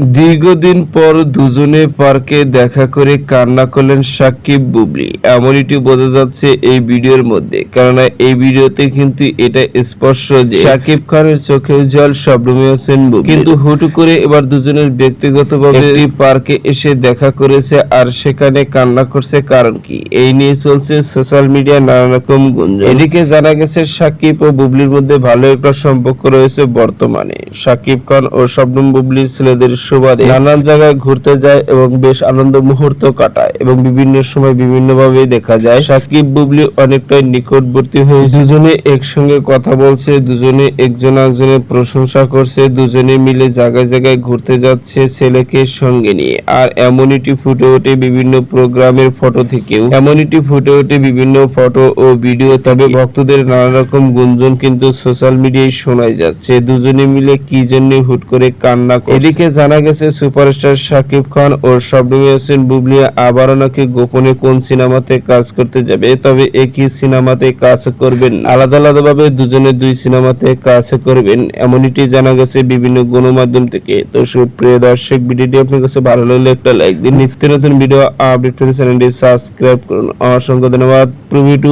দীর্ঘদিন পর দুজনে পার্কে দেখা করে কান্না করলেন সাকিব বুবলি। এমনটি বোঝা যাচ্ছে এই ভিডিওর মধ্যে। কেননা এই ভিডিওতে কিন্তু এটা স্পষ্ট যে সাকিব খানের চোখের জল শবনমী হোসেন বুবলি। কিন্তু হুট করে এবার দুজনের ব্যক্তিগতভাবে পার্কে এসে দেখা করেছে আর সেখানে কান্না করছে কারণ কি? এই নিয়ে চলছে সোশ্যাল মিডিয়া নানা রকম গুঞ্জন। এদিকে জানা গেছে, সাকিব ও বুবলির মধ্যে ভালো একটা সম্পর্ক রয়েছে বর্তমানে। সাকিব খান ও শবনম বুবলির ছেলেদের সুবাদে নানান জায়গায় ঘুরতে যায় এবং বেশ আনন্দ মুহূর্ত কাটায় এবং বিভিন্ন সময় বিভিন্ন ভাবে দেখা যায়। সাকিব, বুবলি অনেকটাই নিকটবর্তী হয়েছে। দুজনে একসঙ্গে কথা বলছে, দুজনে একজন একজনের প্রশংসা করছে, দুজনে মিলে জায়গায় জায়গায় ঘুরতে যাচ্ছে ছেলেকে সঙ্গে নিয়ে। আর এমনইটি ফুটে ওঠে বিভিন্ন প্রোগ্রামের ফটো থেকেও। এমনইটি ফুটে ওঠে বিভিন্ন ফটো ও ভিডিও, তবে ভক্তদের নানা রকম গুঞ্জন কিন্তু সোশ্যাল মিডিয়ায় শোনা যাচ্ছে। দুজনে মিলে কি জন্য হুট করে কান্না। এদিকে জানা গেছে, সুপারস্টার শাকিব খান ও শবনমী হোসেন বুবলি আবারও নাকি গোপনে কোন সিনেমাতে কাজ করতে যাবে। তবে একই সিনেমাতে কাজ করবেন, আলাদা আলাদাভাবে দুজনে দুই সিনেমাতে কাজ করবেন, এমনটি জানা গেছে বিভিন্ন গণমাধ্যম থেকে। তো সুপ্রিয় দর্শক, ভিডিওটি আপনার কাছে ভালো লাগলে একটা লাইক দিন। নিত্য নতুন ভিডিও আপডেট পেতে চ্যানেলটি সাবস্ক্রাইব করুন। অসংখ্য ধন্যবাদ। প্রভৃতি